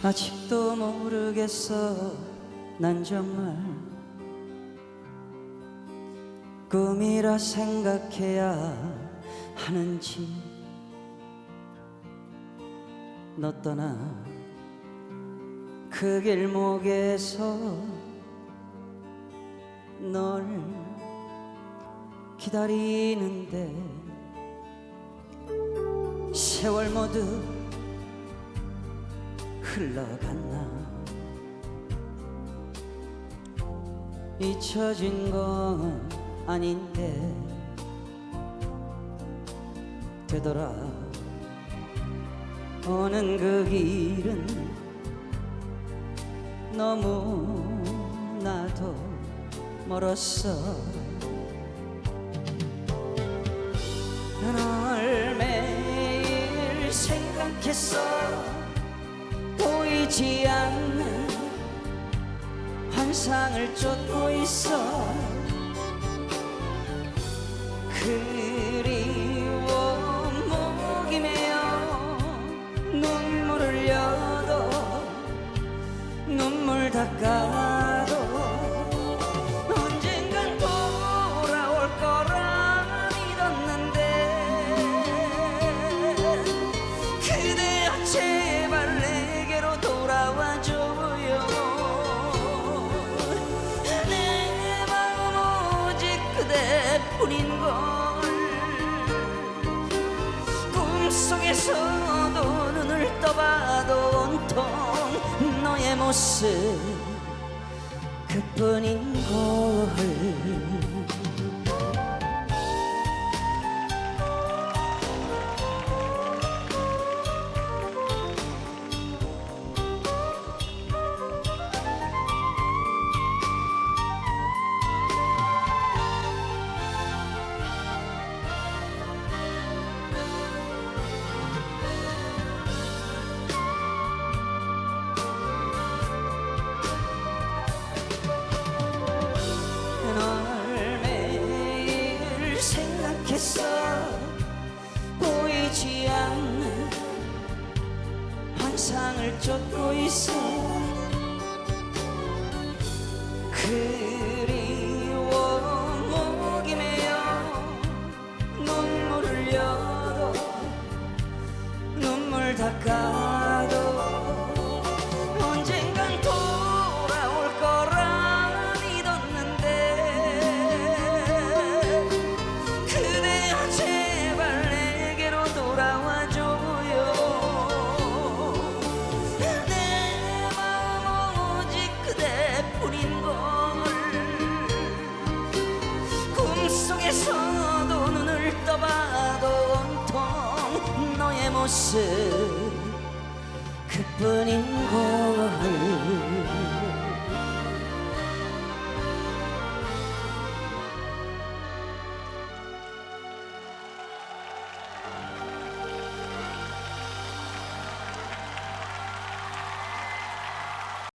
아직도 모르겠어. 난 정말 꿈이라 생각해야 하는지. 너 떠나 그 길목에서 널 기다리는데 세월 모두 흘러갔나? 잊혀진 건 아닌데 되돌아 오는 그 길은 너무 나도 멀었어. 널 매일 생각했어 보이지 않는 환상을 쫓고 있어. 그리워 목이 메어 눈물 흘려도 눈물 닦아 꿈속에서도 눈을 떠봐도 온통 너의 모습 그뿐인 걸 환상을 쫓고 있어. 그 모습 그뿐인걸